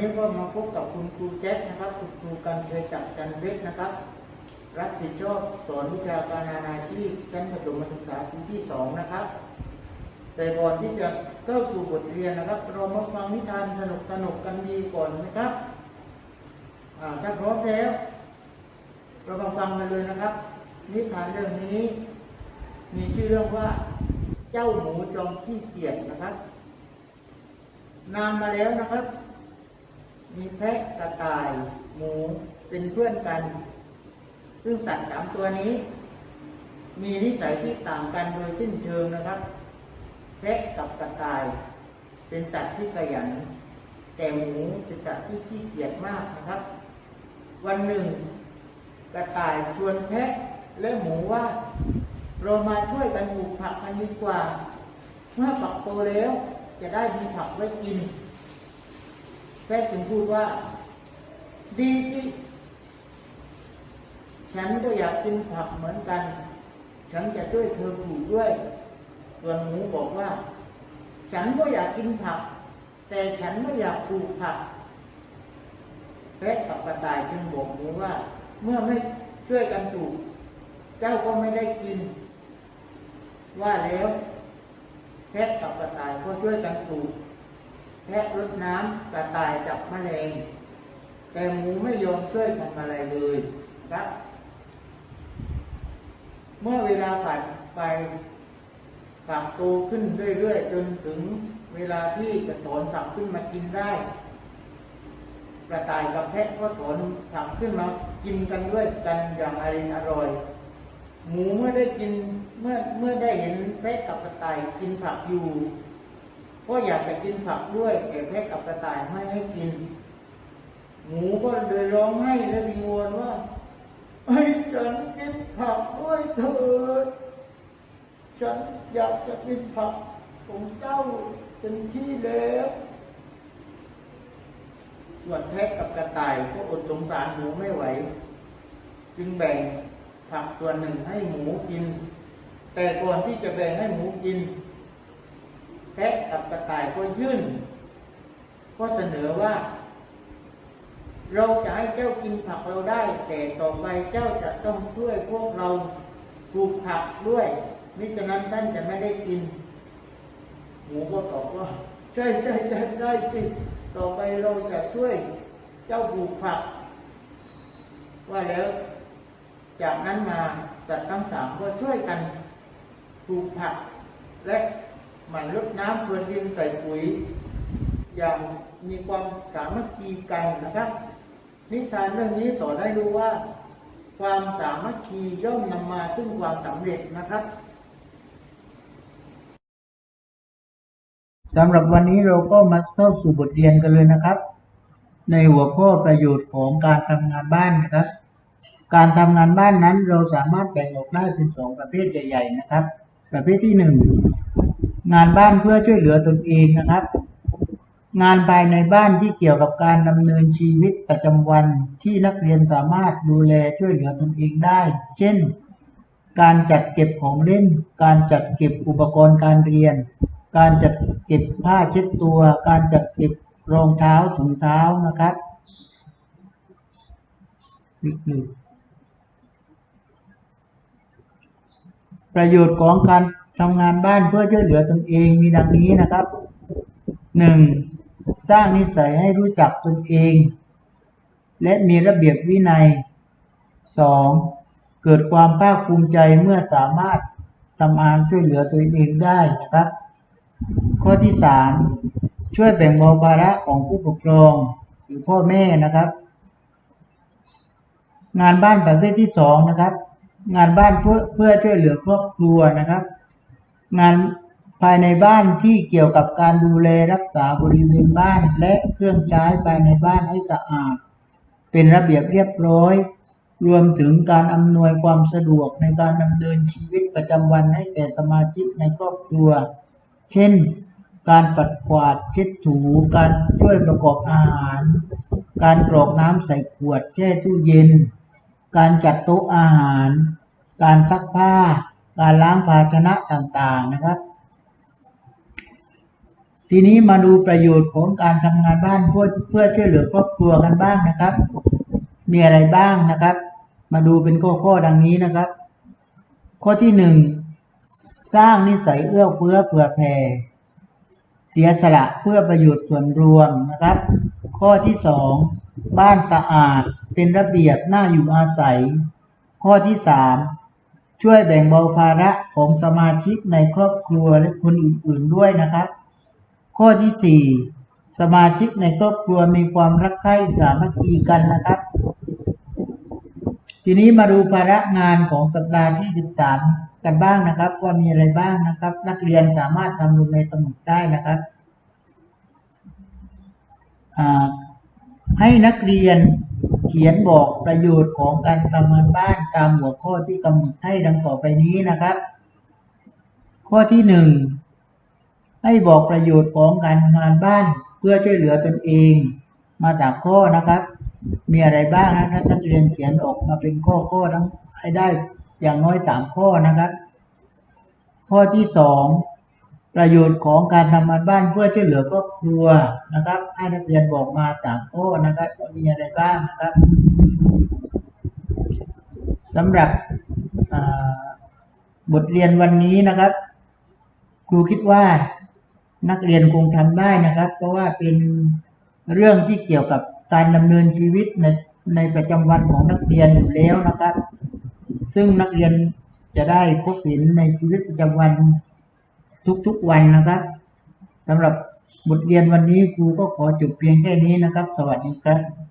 วันนี้ก็มาพบกับคุณครูแจ็คนะครับ คุณครูกันเคยจักรจันเพชรนะครับ รับผิดชอบสอนวิชาการนานาชีพชั้นประถมศึกษาปีที่สองนะครับ แต่ก่อนที่จะเข้าสู่บทเรียนนะครับ เรามาฟังนิทานสนุกสนุกๆกันดีก่อนนะครับถ้าพร้อมแล้ว เรามาฟังกันเลยนะครับ นิทานเรื่องนี้ มีชื่อเรื่องว่า เจ้าหมูจอมขี้เกียจนะครับนานมาแล้วนะครับ มีแพะกระต่าย หมูเป็นเพื่อนกัน ซึ่งสัตว์สามตัวนี้ มีนิสัยที่ต่างกันโดยสิ้นเชิงนะครับ แพะกับกระต่าย เป็นสัตว์ที่ขยัน แต่หมูเป็นสัตว์ที่ขี้เกียจมากนะครับ วันหนึ่ง กระต่ายชวนแพะและหมูว่า เรามาช่วยกันปลูกผักกันดีกว่า เมื่อผักโตแล้วจะได้มีผักไว้กิน แพะจึงพูดว่า ดีที่ฉันก็อยากกินผักเหมือนกัน ฉันจะช่วยเธอปลูกด้วยส่วนหมูบอกว่า ฉันก็อยากกินผัก แต่ฉันไม่อยากปลูกผักแพะกับกระต่ายจึงบอกหมูว่า เมื่อไม่ช่วยกันปลูก เจ้าก็ไม่ได้กิน ว่าแล้วแพะกับกระต่ายก็ช่วยกันปลูก แพะรดน้ำกระต่ายจับแมลง แต่หมูไม่ยอมช่วยทำอะไรเลยครับ เมื่อเวลาผ่านไปฝักโตขึ้นเรื่อยๆ จนถึงเวลาที่จะถอนฝักขึ้นมากินได้ กระต่ายกับแพะก็ถอนฝักขึ้นมากินกันด้วยกันอย่างอร่อยอร่อย หมูเมื่อได้กินเมื่อเมื่อได้เห็นแพะกับกระต่ายกินผักอยู่ ก็อยากจะกินผักด้วยแต่แพะกับกระต่ายไม่ให้กิน หมูก็เลยร้องไห้และวิงวอนว่าให้ฉันกินผักด้วยเถิดฉันอยากจะกินผักของเจ้าเป็นที่แล้วส่วนแพะกับกระต่ายก็อดสงสารหมูไม่ไหว จึงแบ่งผักส่วนหนึ่งให้หมูกิน แต่ก่อนที่จะแบ่งให้หมูกิน แพะกับกระต่ายก็ยื่นก็เสนอว่า เราจะให้เจ้ากินผักเราได้ แต่ต่อไปเจ้าจะต้องช่วยพวกเราปลูกผักด้วยมิฉะนั้นท่านจะไม่ได้กิน หมูก็ตอบว่าใช่ใช่ใช่ได้สิต่อไปเราจะช่วยเจ้าปลูกผัก ว่าแล้ว จากนั้นมาสัตว์ทั้งสามก็ช่วยกันปลูกผักและ หมั่นรดน้ำพรวนดินใส่ปุ๋ย อย่างมีความสามัคคีกันนะครับ นิทานเรื่องนี้สอนให้รู้ว่า ความสามัคคีย่อมนำมาซึ่งความสำเร็จนะครับสำหรับวันนี้เราก็มาเข้าสู่บทเรียนกันเลยนะครับ ในหัวข้อประโยชน์ของการทำงานบ้านนะครับ การทำงานบ้านนั้นเราสามารถแบ่งออกได้เป็นสองประเภทใหญ่ ๆ นะครับ ประเภทที่หนึ่ง งานบ้านเพื่อช่วยเหลือตนเองนะครับ งานภายในบ้านที่เกี่ยวกับการดำเนินชีวิตประจำวันที่นักเรียนสามารถดูแลช่วยเหลือตนเองได้ เช่น การจัดเก็บของเล่น การจัดเก็บอุปกรณ์การเรียน การจัดเก็บผ้าเช็ดตัว การจัดเก็บรองเท้าถุงเท้านะครับประโยชน์ของการ ทำงานบ้านเพื่อช่วยเหลือตนเองมีดังนี้นะครับหนึ่งสร้างนิสัยให้รู้จักตนเอง และมีระเบียบวินัยสองเกิดความภาคภูมิใจเมื่อสามารถทำงานช่วยเหลือตัวเองได้นะครับ ข้อที่สามช่วยแบ่งเบาภาระของผู้ปกครองหรือพ่อแม่นะครับ งานบ้านประเภทที่สองนะครับ งานบ้านเพื่อเพื่อช่วยเหลือครอบครัวนะครับ งานภายในบ้านที่เกี่ยวกับการดูแลรักษาบริเวณบ้าน และเครื่องใช้ภายในบ้านให้สะอาด เป็นระเบียบเรียบร้อย รวมถึงการอำนวยความสะดวกในการดำเนินชีวิตประจำวันให้แก่สมาชิกในครอบครัว เช่น การปัดกวาดเช็ดถู การช่วยประกอบอาหาร การกรอกน้ำใส่ขวดแช่ตู้เย็น การจัดโต๊ะอาหาร การซักผ้า การล้างภาชนะต่างๆนะครับ ทีนี้มาดูประโยชน์ของการทำงานบ้านเพื่อเพื่อช่วยเหลือครอบครัวกันบ้างนะครับ มีอะไรบ้างนะครับ มาดูเป็นข้อข้อๆดังนี้นะครับ ข้อที่หนึ่งสร้างนิสัยเอื้อเฟื้อเผื่อแผ่เสียสละเพื่อประโยชน์ส่วนรวมนะครับ ข้อที่สองบ้านสะอาดเป็นระเบียบน่าอยู่อาศัย ข้อที่สาม ช่วยแบ่งเบาภาระของสมาชิกในครอบครัวและคนอื่นๆด้วยนะครับ ข้อที่สี่สมาชิกในครอบครัวมีความรักใคร่สามัคคีกันนะครับ ทีนี้มาดูภาระงานของสัปดาห์ที่ 13 กันบ้างนะครับว่ามีอะไรบ้างนะครับ นักเรียนสามารถทำลงในสมุดได้นะครับให้นักเรียน เขียนบอกประโยชน์ของการทำงานบ้านตามหัวข้อที่กำหนดให้ดังต่อไปนี้นะครับ ข้อที่หนึ่งให้บอกประโยชน์ของการทำงานบ้านเพื่อช่วยเหลือตนเอง มาสามข้อนะครับ มีอะไรบ้างนะนักเรียนเขียนออกมาเป็นข้อข้อทั้งให้ได้อย่างน้อยสามข้อนะครับ ข้อที่สอง ประโยชน์ของการทำงานบ้านเพื่อช่วยเหลือครอบครัวนะครับให้นักเรียนบอกมาสามข้อนะครับว่ามีอะไรบ้างนะครับสำหรับบทเรียนวันนี้นะครับ ครูคิดว่านักเรียนคงทำได้นะครับ เพราะว่าเป็นเรื่องที่เกี่ยวกับการดำเนินชีวิตในในประจำวันของนักเรียนอยู่แล้วนะครับ ซึ่งนักเรียนจะได้พบเห็นในชีวิตประจำวัน ทุกๆวันนะครับสำหรับบทเรียนวันนี้ครูก็ขอจบเพียงแค่นี้นะครับ สวัสดีครับ